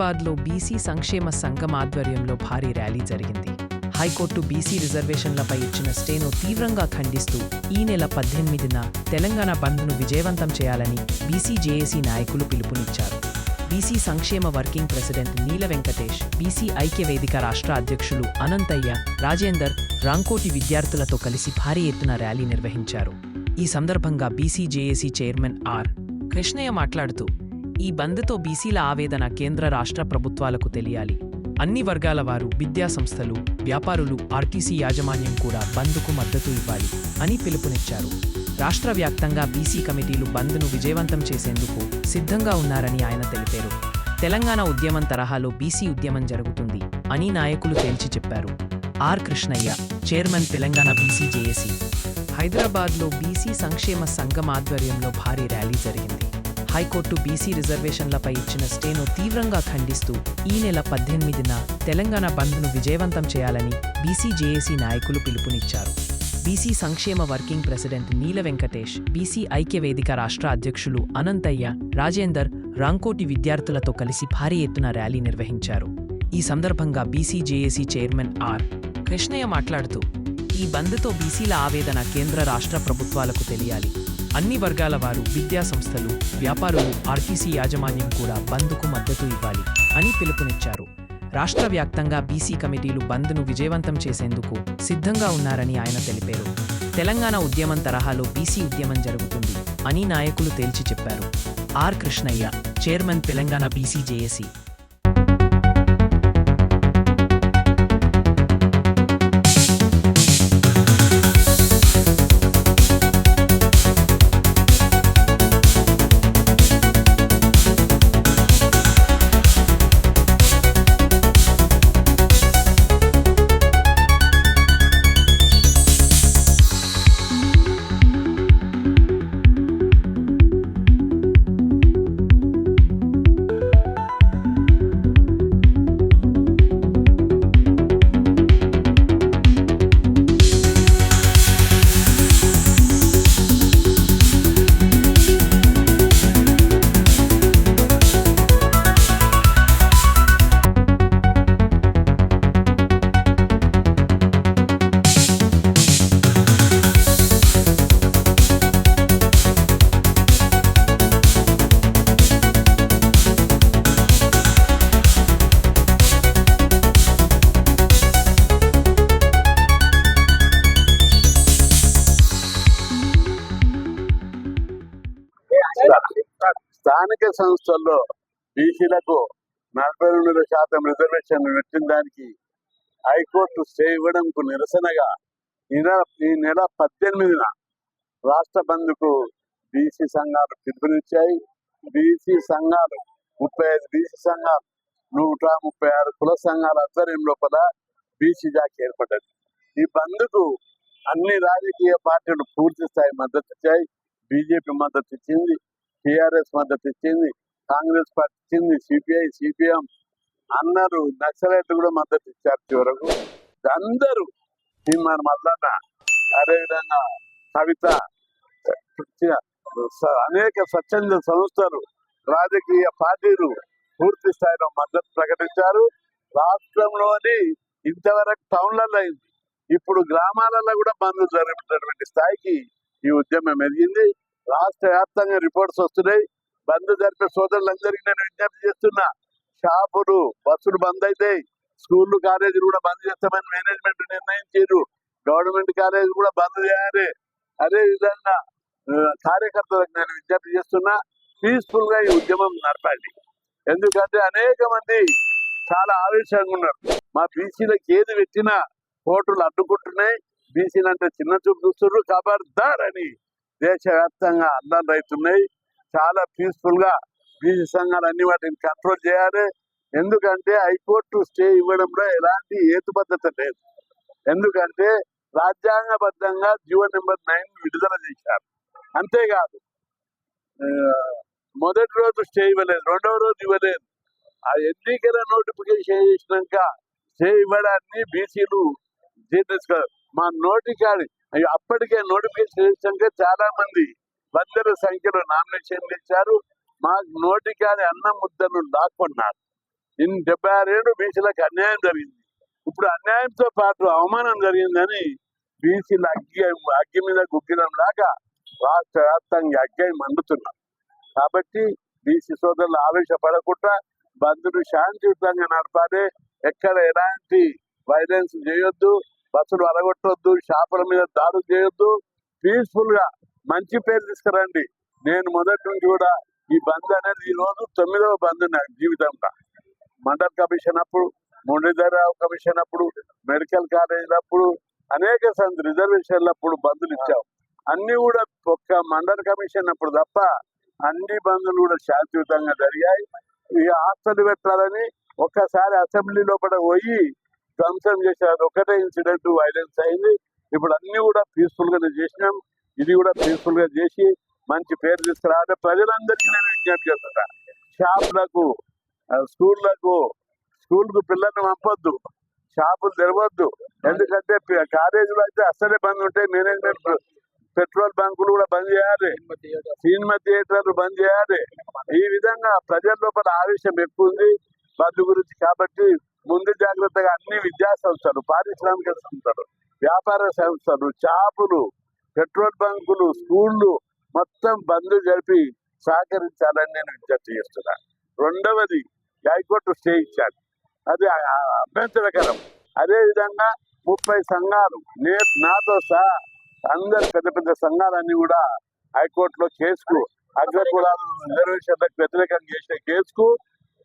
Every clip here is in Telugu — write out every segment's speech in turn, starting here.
హైదరాబాద్లో బీసీ సంక్షేమ సంఘం ఆధ్వర్యంలో భారీ ర్యాలీ జరిగింది. హైకోర్టు బీసీ రిజర్వేషన్లపై ఇచ్చిన స్టేను తీవ్రంగా ఖండిస్తూ ఈ నెల పద్దెనిమిదిన తెలంగాణ బంద్ను విజయవంతం చేయాలని బీసీ జేఏసీ నాయకులు పిలుపునిచ్చారు. బీసీ సంక్షేమ working president Neela Venkatesh BC ఐక్య వేదిక రాష్ట్ర అధ్యక్షులు అనంతయ్య రాజేందర్ రాంకోటి విద్యార్థులతో కలిసి భారీ ఎత్తున ర్యాలీ నిర్వహించారు. ఈ సందర్భంగా BC JAC chairman R Krishnaiah మాట్లాడుతూ ఈ బంద్తో బీసీల ఆవేదన కేంద్ర రాష్ట్ర ప్రభుత్వాలకు తెలియాలి. అన్ని వర్గాల వారు విద్యా సంస్థలు వ్యాపారులు ఆర్టీసీ యాజమాన్యం కూడా బంద్కు మద్దతు ఇవ్వాలి అని పిలుపునిచ్చారు. రాష్ట్ర వ్యాప్తంగా బీసీ కమిటీలు బంద్ను విజయవంతం చేసేందుకు సిద్ధంగా ఉన్నారని ఆయన తెలిపారు. తెలంగాణ ఉద్యమం తరహాలో బీసీ ఉద్యమం జరుగుతుంది అని నాయకులు తేల్చి చెప్పారు. R Krishnaiah chairman Telangana BC JAC. హైదరాబాద్లో బీసీ సంక్షేమ సంఘం ఆధ్వర్యంలో భారీ ర్యాలీ జరిగింది. హైకోర్టు బీసీ రిజర్వేషన్లపై ఇచ్చిన స్టేను తీవ్రంగా ఖండిస్తూ ఈ నెల పద్దెనిమిదిన తెలంగాణ బంద్ను విజయవంతం చేయాలని బీసీ జేఏసీ నాయకులు పిలుపునిచ్చారు. బీసీ సంక్షేమ working president Neela Venkatesh BC ఐక్య వేదిక రాష్ట్ర అధ్యక్షులు అనంతయ్య రాజేందర్ రాంకోటి విద్యార్థులతో కలిసి భారీ ఎత్తున ర్యాలీ నిర్వహించారు. ఈ సందర్భంగా BC JAC chairman R. Krishnaiah మాట్లాడుతూ ఈ బంద్తో బీసీల ఆవేదన కేంద్ర రాష్ట్ర ప్రభుత్వాలకు తెలియాలి. అన్ని వర్గాల వారు విద్యా సంస్థలు వ్యాపారులు ఆర్టీసీ యాజమాన్యం కూడా బంద్కు మద్దతు ఇవ్వాలి అని పిలుపునిచ్చారు. రాష్ట్ర వ్యాప్తంగా బీసీ కమిటీలు బంద్ను విజయవంతం చేసేందుకు సిద్ధంగా ఉన్నారని ఆయన తెలిపారు. తెలంగాణ ఉద్యమం తరహాలో బీసీ ఉద్యమం జరుగుతుంది అని నాయకులు తేల్చి చెప్పారు. R Krishnaiah chairman Telangana BC JAC. స్థానిక సంస్థల్లో బీసీలకు నలభై రెండు శాతం రిజర్వేషన్ పెట్టిన దానికి హైకోర్టు స్టే ఇవ్వడంకు నిరసనగా ఈ నెల ఈ నెల పద్దెనిమిదిన రాష్ట్ర బంధుకు బీసీ సంఘాలు పిలుపునిచ్చాయి. బీసీ సంఘాలు ముప్పై ఐదు బీసీ సంఘాలు నూట ముప్పై ఆరు కుల సంఘాల ఆధ్వర్యం లోపల బీసీ జాక్ ఏర్పడ్డది. ఈ బంద్కు అన్ని రాజకీయ పార్టీలు పూర్తి స్థాయి మద్దతు ఇచ్చాయి. బీజేపీ మద్దతు ఇచ్చింది. టిఆర్ఎస్ మద్దతు ఇచ్చింది కాంగ్రెస్ పార్టీ ఇచ్చింది సిపిఐ సిపిఎం అన్నారు నక్సలైట్ కూడా మద్దతు ఇచ్చారు చివరకు. అందరూ తీర్మానం మల్లన్న అదేవిధంగా కవిత అనేక స్వచ్ఛంద సంస్థలు రాజకీయ పార్టీలు పూర్తి స్థాయిలో మద్దతు ప్రకటించారు. రాష్ట్రంలోని ఇంతవరకు టౌన్లలో అయింది. ఇప్పుడు గ్రామాలలో కూడా బంద్ జరుగుతున్నటువంటి స్థాయికి ఈ ఉద్యమం ఎదిగింది. రాష్ట్ర వ్యాప్తంగా రిపోర్ట్స్ వస్తున్నాయి. బంద్ జరిపే సోదరులందరికీ నేను విజ్ఞప్తి చేస్తున్నా. షాపులు బస్సులు బంద్ అవుతాయి స్కూళ్ళు కాలేజీలు కూడా బంద్ చేస్తామని మేనేజ్మెంట్ నిర్ణయించారు. గవర్నమెంట్ కాలేజీ కూడా బంద్ చేయాలి. అదే విధంగా కార్యకర్తలకు నేను విజ్ఞప్తి చేస్తున్నా. పీస్ఫుల్గా ఈ ఉద్యమం నడపండి ఎందుకంటే అనేక మంది చాలా ఆవేశంగా ఉన్నారు. మా బీసీలకు ఏది పెట్టినా కోర్టులు అడ్డుకుంటున్నాయి. బీసీలు అంటే చిన్న చూపు చూస్తున్నారు. కబర్దార్ అని. దేశవ్యాప్తంగా అల్లం అవుతున్నాయి చాలా పీస్ఫుల్గా బీసీ సంఘాలు అన్ని వాటిని కంట్రోల్ చేయాలి. ఎందుకంటే హైకోర్టు స్టే ఇవ్వడంలో ఎలాంటి హేతుబద్ధత లేదు. ఎందుకంటే రాజ్యాంగబద్ధంగా జీవో నెంబర్ నైన్ విడుదల చేశారు. అంతేకాదు మొదటి రోజు స్టే ఇవ్వలేదు రెండవ రోజు ఇవ్వలేదు. ఆ ఎన్నికల నోటిఫికేషన్ చేసినాక స్టే ఇవ్వడాన్ని బీసీలు జీర్ణించుకోరు మా నోటికాడి కాడి అప్పటికే నోటిఫికేషన్ చేసినాక చాలా మంది వందల సంఖ్యలో నామినేషన్లు ఇచ్చారు. మా నోటికాడి అన్న ముద్దను లాక్కున్నారు. ఇన్ని డెబ్బై ఆరేడు బీసీలకు అన్యాయం జరిగింది. ఇప్పుడు అన్యాయంతో పాటు అవమానం జరిగిందని బీసీలు అగ్గి అగ్గి మీద గుగ్గిలం లాగా రాష్ట్ర వ్యాప్తంగా అగ్గి మండుతున్నారు కాబట్టి బీసీ సోదరులు ఆవేశపడకుండా బంధులు శాంతియుతంగా నడపాలి. ఎక్కడ ఎలాంటి వైలెన్స్ చేయొద్దు. బస్సులు అరగొట్టొద్దు షాపుల మీద దాడులు చేయొద్దు. పీస్ఫుల్గా మంచి పేరు తీసుకురండి. నేను మొదటి నుంచి కూడా ఈ బంద్ అనేది ఈ రోజు తొమ్మిదవ బంద్ నాకు జీవితంలో. మండల్ కమిషన్ అప్పుడు మురళీధరరావు కమిషన్ అప్పుడు మెడికల్ కాలేజ్ అప్పుడు అనేక సంది రిజర్వేషన్లు అప్పుడు బంధులు ఇచ్చాం. అన్ని కూడా ఒక్క మండల్ కమిషన్ అప్పుడు తప్ప అన్ని బంధులు కూడా శాంతియుతంగా జరిగాయి. ఈ హాస్టల్ పెట్టాలని ఒక్కసారి అసెంబ్లీ లోపల పోయి ధ్వంసం చేశారు ఒకటే ఇన్సిడెంట్ వైలెన్స్ అయింది. ఇప్పుడు అన్ని కూడా పీస్ఫుల్ గానే చేసినాం. ఇది కూడా పీస్ఫుల్గా చేసి మంచి పేరు తీసుకురావాలి ప్రజలందరికీ నేను విజ్ఞప్తి చేస్తున్నా. షాపులకు స్కూళ్ళకు స్కూల్కు పిల్లల్ని పంపొద్దు. షాపులు తెరవద్దు. ఎందుకంటే పి- కాలేజీలో అయితే అస్సలే బంద్ ఉంటాయి. మేనేజ్మెంట్ పెట్రోల్ బంకులు కూడా బంద్ చేయాలి. సినిమా థియేటర్లు బంద్ చేయాలి. ఈ విధంగా ప్రజల లోపల ఆవేశం ఎక్కువ ఉంది. బంద్ గురించి కాబట్టి ముందు జాగ్రత్తగా అన్ని విద్యా సంస్థలు పారిశ్రామిక సంస్థలు వ్యాపార సంస్థలు షాపులు పెట్రోల్ బంకులు స్కూళ్ళు మొత్తం బంద్ జరిపి సహకరించాలని నేను విజ్ఞప్తి చేస్తున్నా. రెండవది హైకోర్టు స్టే ఇచ్చాను అది అభ్యంతరకరం. అదే విధంగా ముప్పై సంఘాలు నే నాతో సహా అందరు పెద్ద పెద్ద సంఘాలన్నీ కూడా హైకోర్టులో కేసుకు అగ్రకులాల రిజర్వేషన్లకు వ్యతిరేకంగా చేసే కేసుకు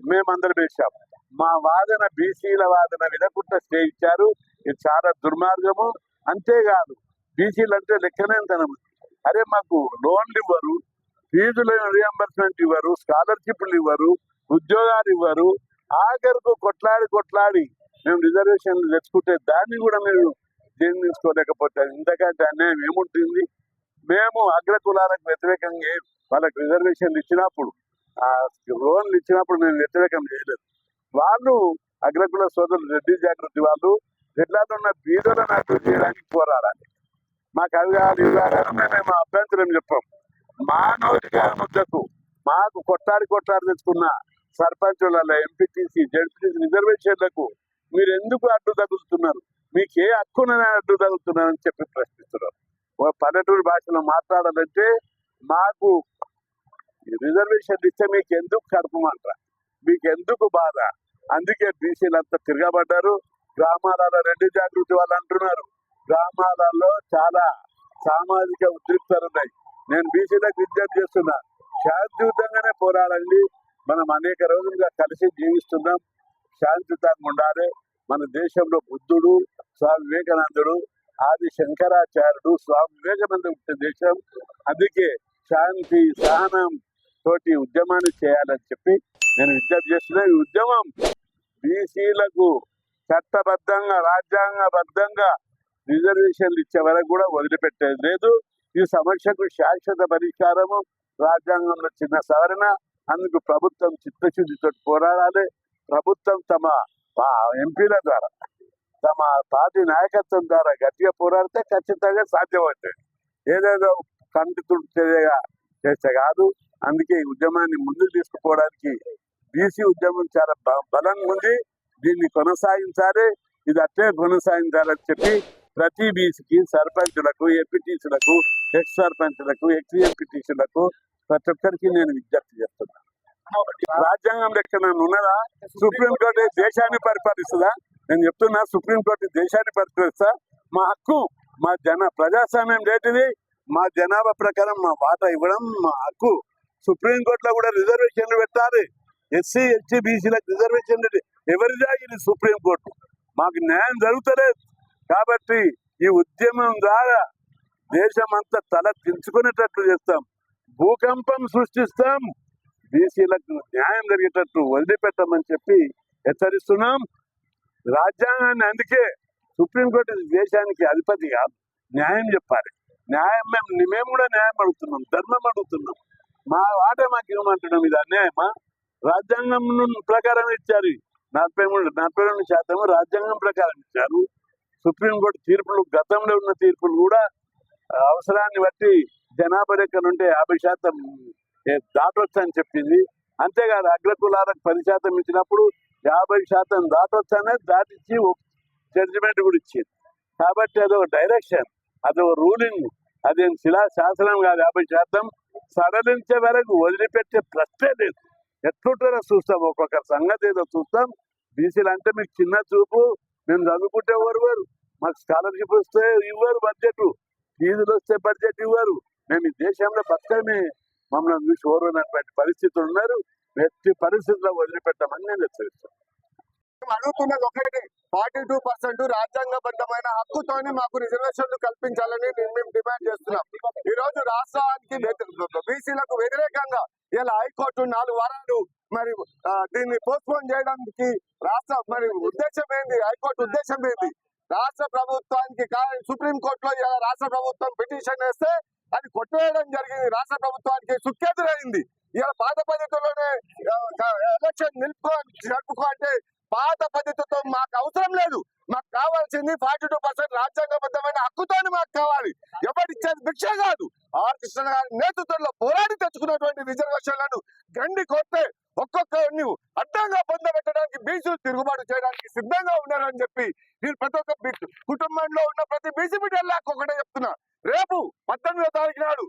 మేమందరం వేసాము మా వాదన బీసీల వాదన వినకుండా స్టే ఇచ్చారు ఇది చాలా దుర్మార్గము. అంతేకాదు బీసీలు అంటే లెక్కనేంతనం అరే మాకు లోన్లు ఇవ్వరు ఫీజుల రియంబర్స్మెంట్ ఇవ్వరు స్కాలర్షిప్లు ఇవ్వరు ఉద్యోగాలు ఇవ్వరు. ఆఖరుకు కొట్లాడి కొట్లాడి మేము రిజర్వేషన్లు తెచ్చుకుంటే దాన్ని కూడా మేము జీర్ణించుకోలేకపోతే ఇంతకంటే అన్యాయం ఏముంటుంది? మేము అగ్రకులాలకు వ్యతిరేకంగా వాళ్ళకి రిజర్వేషన్లు ఇచ్చినప్పుడు ఆ లోన్లు ఇచ్చినప్పుడు మేము వ్యతిరేకం చేయలేదు. వాళ్ళు అగ్రకుల సోదరులు రెడ్డి జాగృతి వాళ్ళు జిల్లాలో ఉన్న బీదలను అభివృద్ధి చేయడానికి పోరాడాలి. మాకు అవి కాదు ఇవి కాదు మేము అభ్యంతరం చెప్పాం. మా నోటిగా ముద్దకు మాకు కొట్టాడి కొట్టాడి తెచ్చుకున్న సర్పంచుల ఎంపీటీసీ జడ్పీటీసీ రిజర్వేషన్లకు మీరు ఎందుకు అడ్డు తగులుతున్నారు? మీకు ఏ హక్కుననే అడ్డు అని చెప్పి ప్రశ్నిస్తున్నారు పల్లెటూరు భాషలో మాట్లాడాలంటే మాకు రిజర్వేషన్ ఇస్తే మీకు ఎందుకు కడపమంటారు మీకు ఎందుకు బాధ? అందుకే బీసీలు అంతా తిరగబడ్డారు. గ్రామాలలో రెండు జాగృతి వాళ్ళు అంటున్నారు. గ్రామాలలో చాలా సామాజిక ఉద్రిక్తలు ఉన్నాయి నేను బీసీలకు విజ్ఞప్తి చేస్తున్నా. శాంతియుతంగానే పోరాడండి. మనం అనేక రోజులుగా కలిసి జీవిస్తున్నాం. శాంతియుతంగా ఉండాలి. మన దేశంలో బుద్ధుడు స్వామి వివేకానందుడు ఆది శంకరాచార్యుడు స్వామి వివేకానంద పుట్టిన దేశం. అందుకే శాంతి సహనం తోటి ఉద్యమాన్ని చేయాలని చెప్పి నేను విజ్ఞప్తి చేస్తున్న ఈ ఉద్యమం బీసీలకు చట్టబద్ధంగా రాజ్యాంగబద్ధంగా రిజర్వేషన్లు ఇచ్చే వరకు కూడా వదిలిపెట్టేది లేదు. ఈ సమస్యకు శాశ్వత పరిష్కారము రాజ్యాంగంలో చిన్న సవరణ అందుకు ప్రభుత్వం చిత్తశుద్ధితో పోరాడాలి. ప్రభుత్వం తమ ఎంపీల ద్వారా తమ పార్టీ నాయకత్వం ద్వారా గట్టిగా పోరాడితే ఖచ్చితంగా సాధ్యమవుతుంది. ఏదేదో కంటి తుడిచేగా చేస్తే కాదు. అందుకే ఈ ఉద్యమాన్ని ముందుకు తీసుకుపోవడానికి బీసీ ఉద్యమం చాలా బలంగా ఉంది. దీన్ని కొనసాగించాలి. ఇది అట్లే కొనసాగించాలని చెప్పి ప్రతి బీసీకి సర్పంచులకు ఎంపీటీసీలకు ఎక్స్ సర్పంచులకు ఎక్స్ ఎంపీటీసీలకు ప్రతి ఒక్కరికి నేను విజ్ఞప్తి చేస్తున్నాను. రాజ్యాంగం లెక్క నన్ను ఉన్నదా? సుప్రీంకోర్టు దేశాన్ని పరిపాలిస్తుందా? నేను చెప్తున్నా సుప్రీంకోర్టు దేశాన్ని పరిపాలిస్తా. మా హక్కు మా జన ప్రజాస్వామ్యం లేటిది మా జనాభా ప్రకారం మా వాటా ఇవ్వడం మా హక్కు. సుప్రీంకోర్టులో కూడా రిజర్వేషన్లు పెట్టాలి. ఎస్సీ ఎస్టీ బీసీలకు రిజర్వేషన్ ఎవరిదా ఇది సుప్రీంకోర్టు మాకు న్యాయం జరుగుతలేదు. కాబట్టి ఈ ఉద్యమం ద్వారా దేశం అంతా తల దించుకునేటట్లు చేస్తాం. భూకంపం సృష్టిస్తాం. బీసీలకు న్యాయం జరిగేటట్టు వదిలిపెట్టమని చెప్పి హెచ్చరిస్తున్నాం. రాజ్యాంగాన్ని అందుకే సుప్రీంకోర్టు దేశానికి అధిపతి కాదు. న్యాయం చెప్పాలి. న్యాయం మేము మేము కూడా న్యాయం అడుగుతున్నాం. ధర్మం అడుగుతున్నాం. మా వాటే మాకు ఇవ్వమంటున్నాం ఇది అన్యాయమా? రాజ్యాంగం ప్రకారం ఇచ్చారు. నలభై మూడు నలభై రెండు శాతం రాజ్యాంగం ప్రకారం ఇచ్చారు. సుప్రీంకోర్టు తీర్పులు గతంలో ఉన్న తీర్పులు కూడా అవసరాన్ని బట్టి జనాభా లెక్కన ఉంటే యాభై శాతం ఏ, దాటొచ్చు అని చెప్పింది. అంతేకాదు అగ్రకులాలకు పది శాతం ఇచ్చినప్పుడు యాభై శాతం దాటొచ్చనే దాటిచ్చి జడ్జిమెంట్ కూడా ఇచ్చింది. కాబట్టి అదొక డైరెక్షన్ అదొక రూలింగ్ అదేం శిలా శాసనం కాదు. యాభై శాతం సడలించే వరకు వదిలిపెట్టే ప్రశ్నే లేదు. ఎట్లుంటారో చూస్తాం. ఒక్కొక్క సంగతి ఏదో చూస్తాం బీసీలు అంటే మీకు చిన్న చూపు మేము చదువుకుంటే ఎవరు వారు మాకు స్కాలర్షిప్ వస్తే ఇవ్వరు బడ్జెట్ ఫీజులు వస్తే బడ్జెట్ ఇవ్వరు. మేము ఈ దేశంలో బతకమే. మమ్మల్ని చూసి ఓర్వనటువంటి పరిస్థితులు ఉన్నారు. ఎట్టి పరిస్థితుల్లో వదిలిపెట్టమని నేను హెచ్చరిస్తాను. అడుగుతున్నది ఒకటి. ఫార్టీ టూ పర్సెంట్ రాజ్యాంగబద్ధమైన హక్కుతోనే మాకు రిజర్వేషన్లు కల్పించాలని మేము డిమాండ్ చేస్తున్నాం. ఈ రోజు రాష్ట్రానికి బీసీలకు వ్యతిరేకంగా ఇలా హైకోర్టు నాలుగు వారాలు మరి దీన్ని పోస్ట్పోన్ చేయడానికి రాష్ట్ర మరి ఉద్దేశం ఏంది? హైకోర్టు ఉద్దేశం ఏంది? రాష్ట్ర ప్రభుత్వానికి సుప్రీంకోర్టులో సుప్రీం కోర్టులో ఇలా రాష్ట్ర ప్రభుత్వం పిటిషన్ వేస్తే అది కొట్టేయడం జరిగింది. రాష్ట్ర ప్రభుత్వానికి సుఖ్యతులైంది ఇలా పాత పద్ధతిలోనే ఎలక్షన్ నిలుపుకో జరుపుకో అంటే పాత పద్ధతితో మాకు అవసరం లేదు. మాకు కావాల్సింది ఫార్టీ టూ పర్సెంట్ రాజ్యాంగబద్ధమైన హక్కుతోని మాకు కావాలి. ఎవరిచ్చేది భిక్ష కాదు. ఆర్ కృష్ణ గారి నేతృత్వంలో పోరాడి తెచ్చుకున్నటువంటి రిజర్వేషన్లను గండి కొట్టే ఒక్కొక్కరిని అడ్డంగా పొందబెట్టడానికి బీసీలు తిరుగుబాటు చేయడానికి సిద్ధంగా ఉన్నారని చెప్పి నేను ప్రతి ఒక్క కుటుంబంలో ఉన్న ప్రతి బీసీ బిడ్డలకు ఒకటే చెప్తున్నా. రేపు పద్దెనిమిదో తారీఖు నాడు